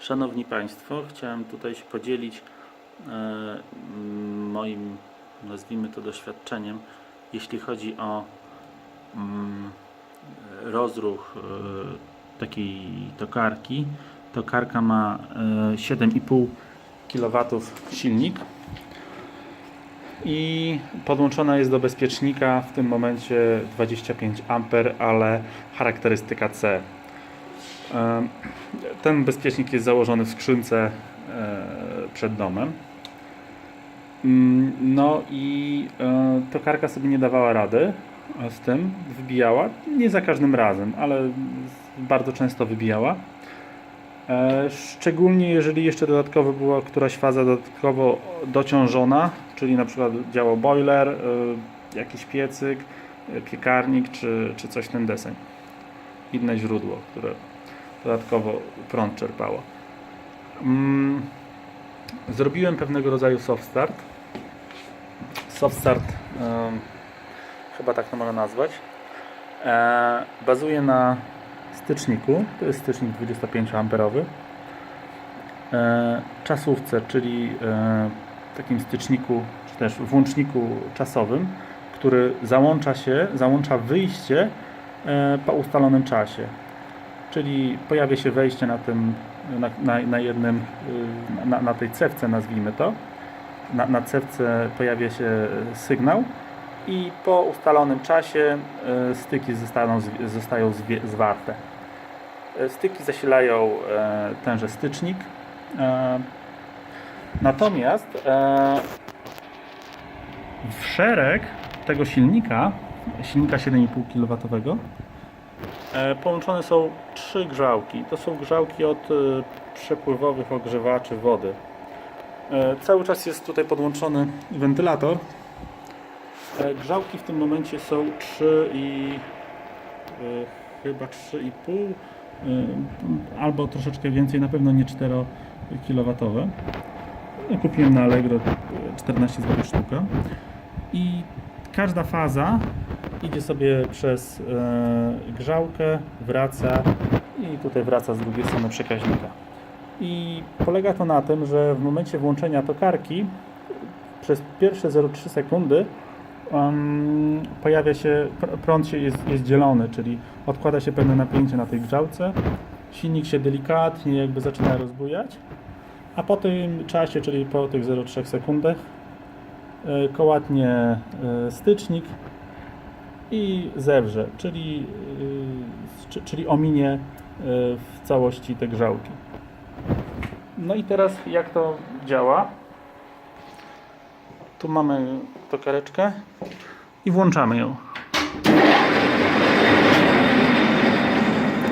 Szanowni Państwo, chciałem tutaj się podzielić e, moim, nazwijmy to, doświadczeniem, jeśli chodzi o mm, rozruch e, takiej tokarki. Tokarka ma e, 7,5 kW silnik i podłączona jest do bezpiecznika w tym momencie 25 A, ale charakterystyka C. Ten bezpiecznik jest założony w skrzynce e, przed domem. Mm, No i e, tokarka sobie nie dawała rady e, z tym, wybijała. Nie za każdym razem, ale bardzo często wybijała. Szczególnie jeżeli jeszcze dodatkowo była któraś faza dodatkowo dociążona, czyli na przykład działał boiler, jakiś piecyk, piekarnik czy, czy coś ten deseń. Inne źródło, które dodatkowo prąd czerpało. Mm, Zrobiłem pewnego rodzaju soft start. Soft start, chyba tak to można nazwać. E, bazuje na styczniku, to jest stycznik 25 amperowy. E, czasówce, czyli e, takim styczniku, czy też włączniku czasowym, który załącza się, załącza wyjście po ustalonym czasie. Czyli pojawia się wejście na tym, na, na, na jednym, y, na, na tej cewce nazwijmy to. Na, na cewce pojawia się sygnał i po ustalonym czasie y, styki zostaną, zostają zwarte. Y, Styki zasilają tenże stycznik. Natomiast w szereg tego silnika, silnika 7,5 kW, Połączone są trzy grzałki. To są grzałki od e, przepływowych ogrzewaczy wody. E, Cały czas jest tutaj podłączony wentylator. E, Grzałki w tym momencie są 3 i e, chyba 3,5 e, albo troszeczkę więcej, na pewno nie 4 kW. Kupiłem na Allegro e, 14 zł sztuka. I każda faza idzie sobie przez e, grzałkę, wraca i tutaj wraca z drugiej strony przekaźnika. I polega to na tym, że w momencie włączenia tokarki przez pierwsze 0,3 sekundy em, pojawia się, pr- prąd się jest, jest dzielony, czyli odkłada się pewne napięcie na tej grzałce, silnik się delikatnie jakby zaczyna rozbujać, a po tym czasie, czyli po tych 0,3 sekundach e, kołatnie e, stycznik i zewrze, czyli, yy, czy- czyli ominie yy, w całości te grzałki. No i teraz jak to działa? Tu mamy tokareczkę i włączamy ją.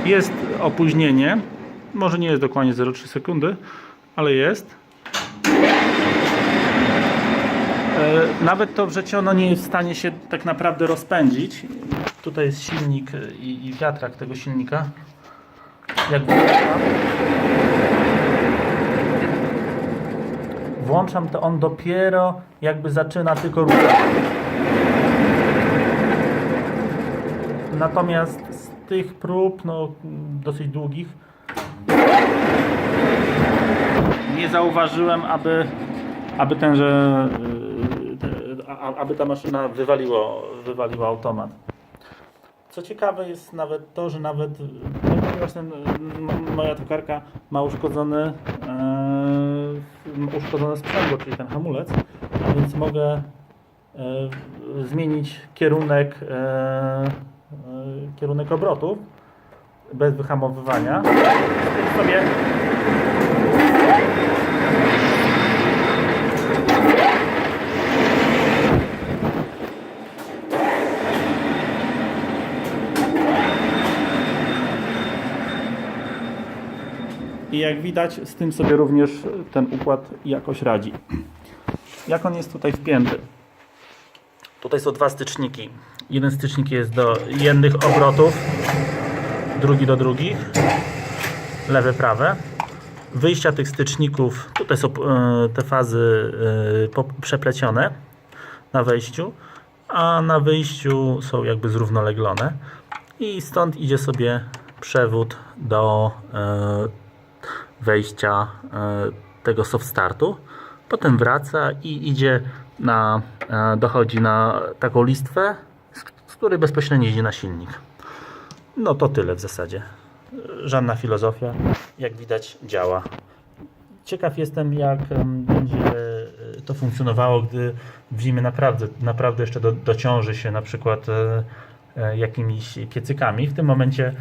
Jest opóźnienie, może nie jest dokładnie 0,3 sekundy, ale jest. Nawet to wrzeciono nie jest w stanie się tak naprawdę rozpędzić. Tutaj jest silnik e, i, i wiatrak tego silnika. Jak włączam, włączam, to on dopiero jakby zaczyna tylko ruszać. Natomiast z tych prób, no dosyć długich, nie zauważyłem, aby, aby tenże, a- aby ta maszyna wywaliło, wywaliła automat. Co ciekawe jest nawet to, że nawet ponieważ ten, moja tokarka ma uszkodzony, e, uszkodzone sprzęgło, czyli ten hamulec, a więc mogę e, zmienić kierunek, e, kierunek obrotów bez wyhamowywania. Sobie I jak widać, z tym sobie również ten układ jakoś radzi. Jak on jest tutaj wpięty? Tutaj są dwa styczniki. Jeden stycznik jest do jednych obrotów, drugi do drugich. Lewe, prawe. Wyjścia tych styczników, tutaj są e, te fazy e, przeplecione na wejściu, a na wyjściu są jakby zrównoleglone. I stąd idzie sobie przewód do e, wejścia e, tego soft startu. Potem wraca i idzie na, e, dochodzi na taką listwę, z której bezpośrednio idzie na silnik. No to tyle w zasadzie. Żadna filozofia. Jak widać działa. Ciekaw jestem, jak będzie e, to funkcjonowało, gdy w zimie naprawdę, naprawdę jeszcze do, dociąży się na przykład jakimiś piecykami. W tym momencie, e,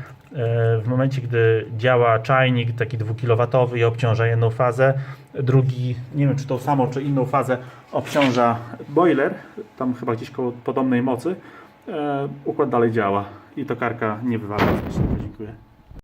w momencie, gdy działa czajnik taki dwukilowatowy i obciąża jedną fazę, drugi, nie wiem czy tą samą, czy inną fazę obciąża boiler, tam chyba gdzieś koło podobnej mocy, e, układ dalej działa i tokarka nie wywala. Dziękuję.